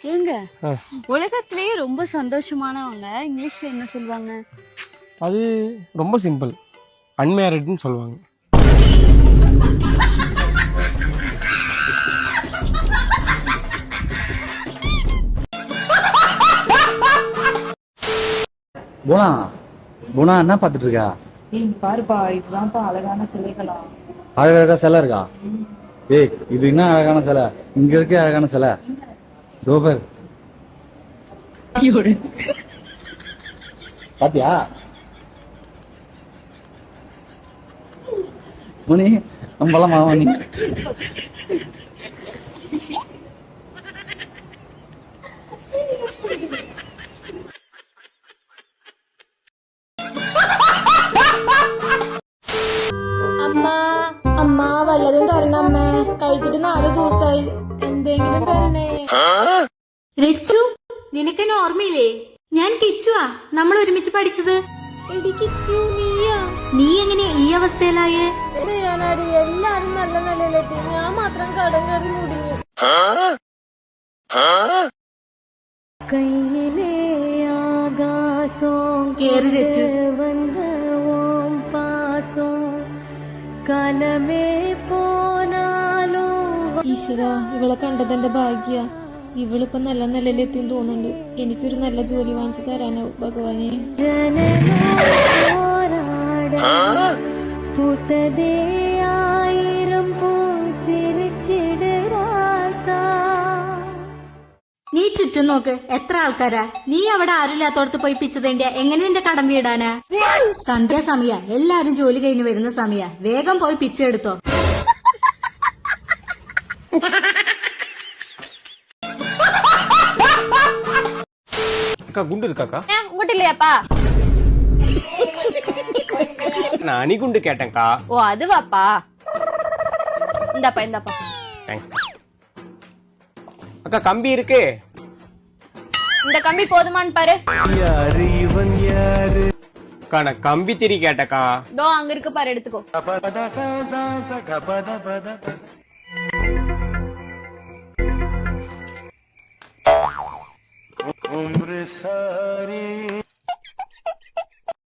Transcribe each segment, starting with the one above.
ஏங்க. உலகத்திலேயே ரொம்ப சந்தோஷமானவங்க இங்கிலீஷ்ல என்ன சொல்லுவாங்க? அது ரொம்ப சிம்பிள். அன்மேரிட்னு சொல்லுவாங்க. குணா குணா என்ன பார்த்துட்டு இருக்கா ஏய் இங்க பாருப்பா இதுதான்ப்பா அழகான சிலைகளா? அழகழகா சிலை இருக்கா? ஏய் இது என்ன அழகான சிலை? இங்க இருக்க அழகான சிலை. Dober. Yuri. Pati ya. Muni, ambala mau nih. ആലോചിച്ചിട്ട് നാല് ദിവസമായി എന്തെങ്കിലും തരണേ. രച്ചു നിനക്ക് ഓർമ്മയില്ലേ? ഞാൻ കിച്ചുവാ. നമ്മൾ ഒരുമിച്ച് പഠിച്ചത്. നീ എങ്ങനെ ഈ അവസ്ഥയിലായേ? ചെയ്യാനാടി എല്ലാരും നല്ല നിലയിലെത്തി ഞാൻ മാത്രം കടം കയറി മുടിഞ്ഞു. കയ്യിലേ ആകാശം കേറി പാസോ. കലമേ ഈശ്വര ഇവളെ കണ്ടതെന്റെ ഭാഗ്യ. ഇവളിപ്പോ നല്ല നിലയിലെത്തി തോന്നുന്നുണ്ട്. എനിക്കൊരു നല്ല ജോലി വാങ്ങിച്ചു തരാനാവും ഭഗവാനെ. പൂത്തതേ ആയിരം നീ ചുറ്റും നോക്ക് എത്ര ആൾക്കാരാ? നീ അവിടെ ആരുമില്ലാത്തോടത്ത് പോയി പിച്ചതേണ്ടിയ എങ്ങനെ നിന്റെ കടം വീടാനാ? സന്ധ്യാസമയ എല്ലാരും ജോലി കഴിഞ്ഞ് വരുന്ന സമയ. വേഗം പോയി പിച്ച എടുത്തോ அக்கா குண்டு இருக்காக்கா உங்ககிட்ட இல்லையாப்பா? நான் அணிகுண்டு கேட்டேன்க்கா. ஓ அதுவாப்பா? இந்தாப்பா இந்தாப்பா. தேங்க்ஸ் அக்கா. கம்பி இருக்கு. இந்த கம்பி போதுமான்னு பாரு. அக்கா நான் கம்பி திரி கேட்டக்கா தோ அங்க இருக்கு பாரு எடுத்துக்கோ.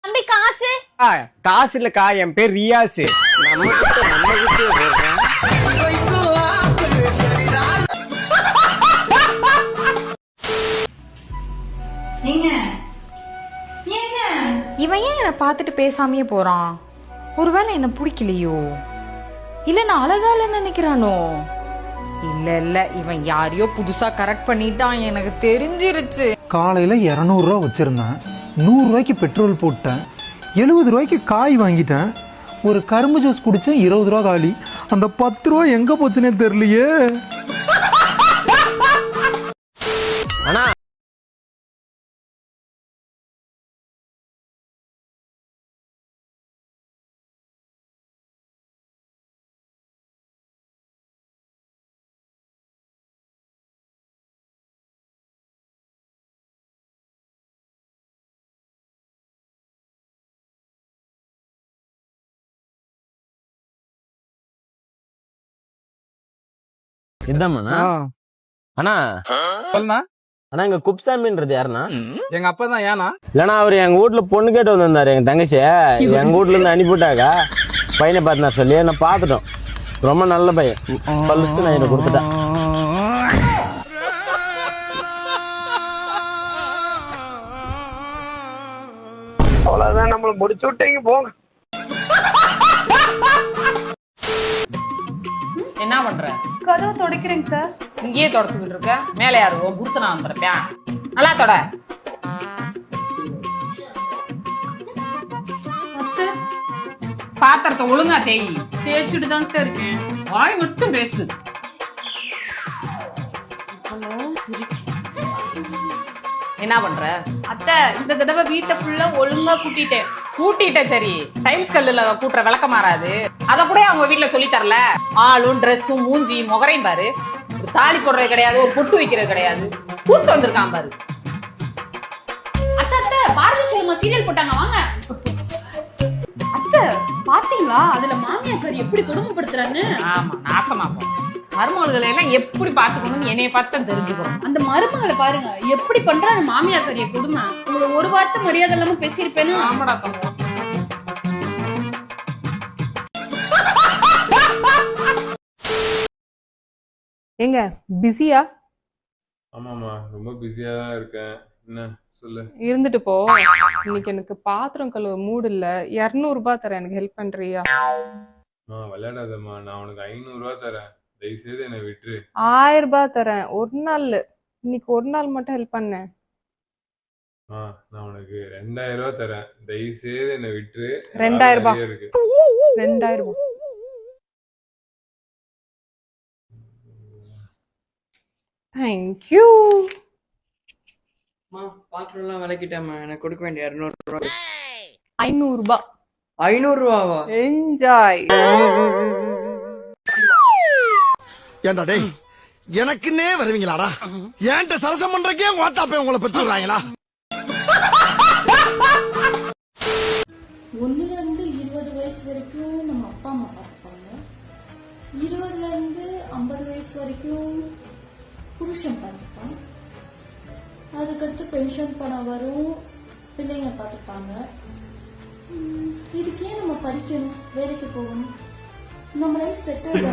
தம்பி காசு? ஆ, காசு இல்லக்கா என் பேர் ரியாசு. நம்ம கிட்ட நம்ம கிட்டே போடுறேன் இவன் ஏன் என்னை பார்த்துட்டு பேசாமையே போறான்? ஒருவேளை என்ன பிடிக்கலையோ? இல்ல நான் அழகா இல்லைன்னு நினைக்கிறானோ? இல்ல இல்ல இவன் யாரையோ புதுசா கரெக்ட் பண்ணிட்டான் எனக்கு தெரிஞ்சிருச்சு. காலையில் இரநூறுவா வச்சுருந்தேன். நூறுரூவாய்க்கு பெட்ரோல் போட்டேன். எழுபது ரூபாய்க்கு காய் வாங்கிட்டேன். ஒரு கரும்பு ஜூஸ் குடித்தேன் இருபது ரூபா காலி. அந்த பத்து ரூபா எங்கே போச்சுன்னே தெரியலையே. அண்ணா இதாம்மாண்ணா அண்ணா. சொல்லுண்ணா. அண்ணா இங்க குப்சாமின்றது யாருண்ணா? எங்க அப்பா தான் ஏனா இல்லண்ணா அவர் எங்க வீட்ல பொண்ணு கேட்டு வந்திருந்தாரு எங்க தங்கச்சி எங்க இருந்து அனுப்பிவிட்டாங்க. பையனை பார்த்து சொல்லி நான் பார்த்துட்டோம். ரொம்ப நல்ல பையன். நான் எனக்கு கொடுத்துட்டேன். அவ்வளவுதான் நம்மள முடிச்சு விட்டீங்க போங்க. என்ன பண்ற? கதவை துடைக்கிறேங்க சார் இங்கேயே தொடச்சுக்கிட்டு இருக்க. மேலே யாரு? உன் புருஷனா வந்துருப்பேன் நல்லா தொட. பாத்திரத்தை ஒழுங்கா தேய். தேய்ச்சிட்டு தாங்க இருக்கேன். வாய் மட்டும் பேசு. என்ன பண்ற? அத்தை இந்த தடவை வீட்டை ஃபுல்லா ஒழுங்கா கூட்டிட்டேன். கூட்டிட்ட சரி. டைல்ஸ் கல்லுல கூட்டுற விளக்க மாறாது. அத கூட அவங்க வீட்ல சொல்லி தரல. ஆளும் ட்ரெஸ்ஸும் மூஞ்சி முகரையும் பாரு. ஒரு தாலி போடுறது கிடையாது ஒரு பொட்டு வைக்கிறது கிடையாது. கூட்டு வந்திருக்கான் பாரு. அத்தை அத்தை பாரதி சர்மா சீரியல் போட்டாங்க வாங்க. அத்தை பாத்தீங்களா? அதுல மாமியார் எப்படி கொடுமைப்படுத்துறான்னு? ஆமா நாசமா போ மருமகளை எல்லாம் எப்படி பாத்துக்கணும்னு என்னைய பார்த்து தான் தெரிஞ்சுக்கணும். அந்த மருமகளை பாருங்க எப்படி பண்றாங்க மாமியார் கடைய கொடுமை? உங்களை ஒரு வார்த்தை மரியாதை இல்லாம பேசியிருப்பேன்னு ஆமாடா தங்கம் ஏங்க பிஸியா? ஆமாம்மா ரொம்ப பிஸியாக தான் இருக்கேன். என்ன சொல்லு. இருந்துட்டு போ. இன்னைக்கு எனக்கு பாத்திரம் கழுவ மூடு இல்ல. இரநூறுபா தரேன் எனக்கு ஹெல்ப் பண்றியா? அம்மா விளையாடாதம்மா. நான் உனக்கு ஐநூறுரூவா தரேன். தயவுசெய்து என்னை விட்டுரு. ஆயிரம் ரூபாய் தரேன். ஒரு நாள் இன்னைக்கு ஒரு நாள் மட்டும் ஹெல்ப் பண்ணேன் ஆ நான் உனக்கு ரெண்டாயிரம் ரூபா தரேன். தயவுசெய்து என்னை விட்டுரு. ரெண்டாயிரம் ரூபாய். நிறைய இருக்கு. ரெண்டாயிரம் ரூபாய் தேங்க்யூ பாத்திரம்லாம் விளக்கிட்டேம்மா. எனக்கு கொடுக்க வேண்டிய இரநூறுவா. ஐநூறுபா. ஐநூறுரூவாவா என்ஜாய் ஏண்டா டேய் எனக்குன்னே வருவீங்களாடா? ஏன்ட்ட சரசம் பண்றக்கே வாட்டாப்பே உங்களை பெற்றுறாங்களா ஒண்ணுல இருந்து இருபது வயசு வரைக்கும் நம்ம அப்பா அம்மா பார்த்துப்பாங்க. இருபதுல இருந்து ஐம்பது வயசு வரைக்கும் புருஷன் பார்த்துப்பான். அதுக்கடுத்து பென்ஷன் பணம் வரும் பிள்ளைங்க பார்த்துப்பாங்க. இதுக்கே நம்ம படிக்கணும் வேலைக்கு போகணும். நம்ம லைஃப் செட்டில்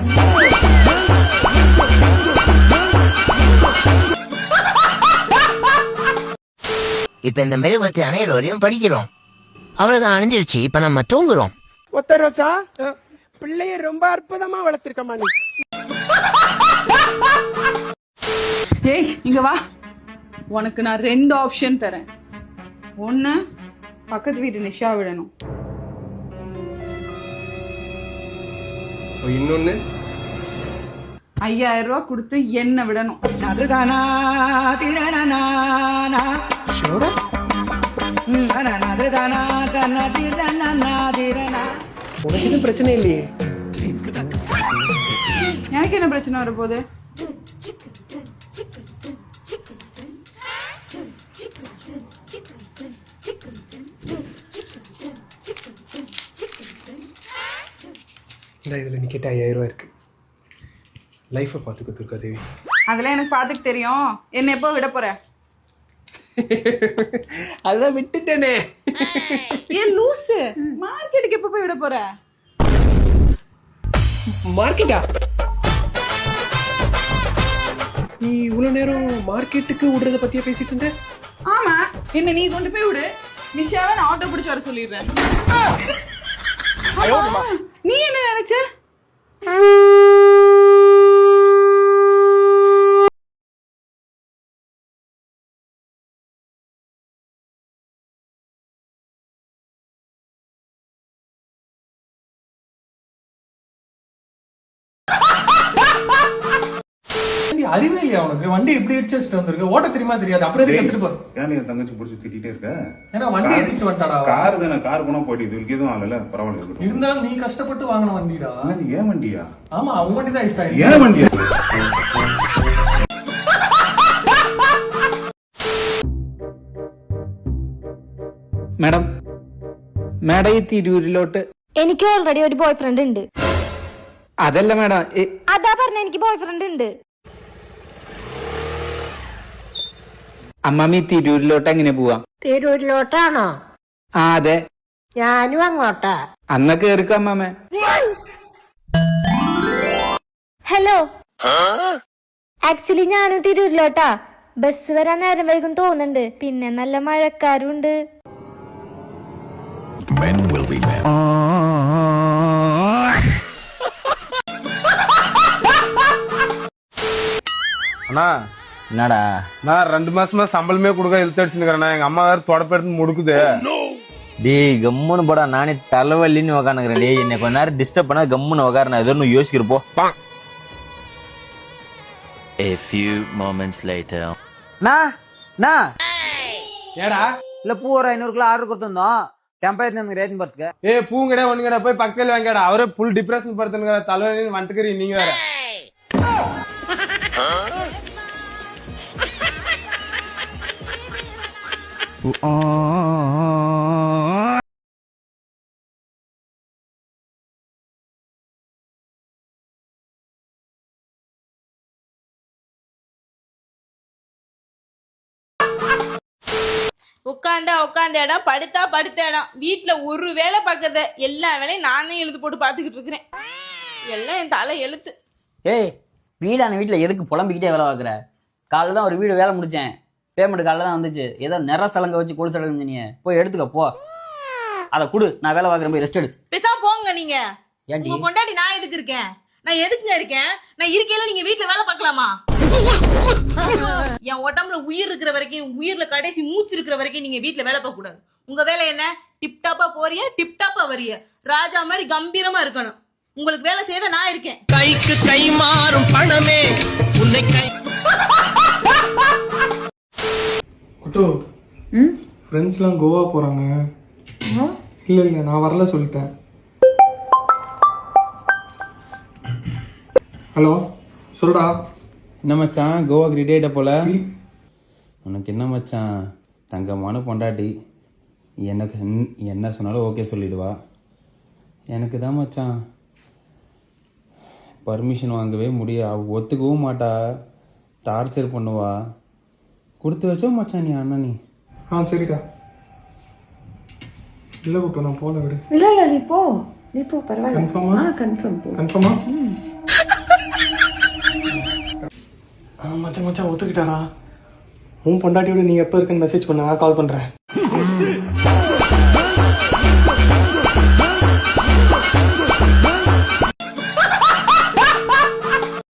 இப்ப இந்த மெழுபத்தி அணையிற வரையும் படிக்கிறோம். அவ்வளவுதான் அணைஞ்சிருச்சு இப்ப நம்ம தூங்குறோம். ஒத்த ரோசா? பிள்ளைய ரொம்ப அற்புதமா வளர்த்திருக்கமா நீ ஏய் இங்க வா. உனக்கு நான் ரெண்டு ஆப்ஷன் தரேன். ஒன்னு பக்கத்து வீட்டு நிஷா விடணும். இன்னொன்று ஐயாயிரம் ரூபாய் கொடுத்து என்ன விடணும். அதுதானா திரணனா அதுதானா தன்னா திரணனா திரணா உனக்கு எதுவும் பிரச்சனை இல்லையே? எனக்கு என்ன பிரச்சனை வரப்போகுது? இந்த இதில் நீ கேட்ட ஐயாயிரம் ரூபா இருக்கு லைஃப்பை பார்த்துக்க துர்கா தேவி. அதெல்லாம் எனக்கு பாத்துக்கு தெரியும். என்ன எப்போ விட போற? அதான் விட்டுட்டேனே. ஏன் லூசு. மார்க்கெட்டுக்கு எப்போ போய் விட போற? மார்க்கெட்டா? நீ இவ்வளோ நேரம் மார்க்கெட்டுக்கு விடுறத பத்தியா பேசிட்டு இருந்த? ஆமா. என்ன நீ கொண்டு போய் விடு. நிஷாவை நான் ஆட்டோ பிடிச்சு வர சொல்லிடுறேன். நீ என்ன நினைச்ச? அறிவே இல்லையா உனக்கு வண்டி எப்படி இடிச்சு வச்சுட்டு வந்திருக்கு ஓட்ட தெரியுமா தெரியாது அப்புறம் எதுக்கு எடுத்துட்டு போ ஏன் என் தங்கச்சி பிடிச்சி திட்டிட்டே இருக்க ஏன்னா வண்டி இடிச்சுட்டு வந்துட்டாடா அவ. கார் தானே கார் போனா போயிட்டு இதுக்கு எதுவும் ஆகல பரவாயில்ல இருக்கட்டும். இருந்தாலும் நீ கஷ்டப்பட்டு வாங்கின வண்டிடா என்னது ஏன் வண்டியா ஆமா அவங்க வண்டி தான் இஷ்டம் ஏன் வண்டியா മാഡം മാഡം ഈ തിരൂരിലോട്ട് എനിക്ക് ഓൾറെഡി ഒരു ബോയ് ഫ്രണ്ട് ഉണ്ട് അതല്ല മാഡം അതാ പറഞ്ഞ എനിക്ക് ബോയ് ഫ്രണ്ട് ഉണ്ട് അമ്മാമി തിരൂരിലോട്ട് എങ്ങനെ പോവാ? തിരൂരിലോട്ടാണോ? ആ അതെ. ഞാനും അങ്ങോട്ടാ. അന്ന കേറിക്കോ അമ്മാമ. ഹലോ. ആക്ച്വലി ഞാനും തിരൂരിലോട്ടാ. ബസ് വരാൻ നേരം വൈകും തോന്നുന്നുണ്ട്. പിന്നെ നല്ല മഴക്കാരുണ്ട്. അണ്ണാ என்னடா? நான் ரெண்டு மாசமா சம்பளமே கொடுக்க இழுத்து அடிச்சுக்கிறேண்ணா எங்க அம்மா வேற தொடப்பெடுத்து முடுக்குது. டேய் கம்முன்னு போடா. நானே தலைவலின்னு உக்காந்துக்கிறேன். டேய் என்னை கொஞ்ச நேரம் டிஸ்டர்ப் பண்ணா கம்முன்னு உக்கார நான் ஏதோ ஒன்று யோசிக்கிறப்போ A few moments later. நா நா ஏடா? இல்ல பூ ஒரு ஐநூறு கிலோ ஆர்டர் கொடுத்திருந்தோம். டெம்பரேச்சர் எனக்கு ரேட்டிங் பார்த்துக்க ஏ பூங்கடா ஒண்ணுங்கடா போய் பக்கத்துல வாங்கடா. அவரே ஃபுல் டிப்ரெஷன் படுத்துனுங்கிற தலைவலி வந்துட்டுக்கிறீங்க நீங்க வேற. ஆ உட்காந்தா உட்காந்த இடம் படுத்தா படுத்த இடம். வீட்டில் ஒரு வேலை பார்க்கறத எல்லா வேலையும் நானே எழுத்து போட்டு பார்த்துக்கிட்டு இருக்கிறேன். எல்லாம் என் தலை எழுத்து. ஏய் வீடான வீட்டில் எதுக்கு புலம்பிக்கிட்டே வேலை பார்க்குற? காலைல தான் ஒரு வீடு வேலை முடித்தேன் பேமெண்ட் காலைல தான் வந்துச்சு. ஏதோ நிற சலங்கை வச்சு கொலுசு எடுக்கணும் நீ. போய் எடுத்துக்க போ. அதை கொடு. நான் வேலை பார்க்குறேன். போய் ரெஸ்ட் எடு. பேசா போங்க நீங்க. ஏன்டி? உங்க பொண்டாட்டி நான் எதுக்கு இருக்கேன்? நான் எதுக்குங்க இருக்கேன்? நான் இருக்கையில நீங்க வீட்ல வேலை பார்க்கலாமா? என் உடம்புல உயிர் இருக்கிற வரைக்கும் உயிர்ல கடைசி மூச்சு இருக்கிற வரைக்கும் நீங்க வீட்ல வேலை பார்க்க கூடாது உங்க வேலை என்ன? டிப் டாப்பா போறிய? டிப் டாப்பா வரிய? ராஜா மாதிரி கம்பீரமா இருக்கணும். உங்களுக்கு வேலை செய்த நான் இருக்கேன். கைக்கு கை மாறும் பணமே. உன்னை ஒட்டோ ஃப்ரெண்ட்ஸ்லாம் கோவா போகிறாங்க இல்லை இல்லை நான் வரல சொல்லிட்டேன். ஹலோ சொல்டா என்ன மச்சான்? கோவாக்கு ரெடி ஆகிட்ட போல? உனக்கு என்ன மச்சான்? தங்கமான பொண்டாட்டி. எனக்கு என்ன- என்ன சொன்னாலும் ஓகே சொல்லிடுவா. எனக்கு தான் மச்சான். பர்மிஷன் வாங்கவே முடியாது அவ ஒத்துக்கவும் மாட்டா. டார்ச்சர் பண்ணுவா. கொடுத்து வச்சோ மச்சான் நீ அண்ணா நீ? ஆ சரிடா இல்லை கூட்டம் நான் போல விடு. இல்ல இல்ல நீ போ. நீ போ பரவாயில்ல. கன்ஃபார்மா கன்ஃபார்ம் போ. கன்ஃபார்மா ஆ? மச்சான் மச்சான் ஒத்துக்கிட்டாடா உன் பொண்டாட்டியோட நீ எப்போ இருக்குன்னு மெசேஜ் பண்ண நான் கால் பண்ணுறேன்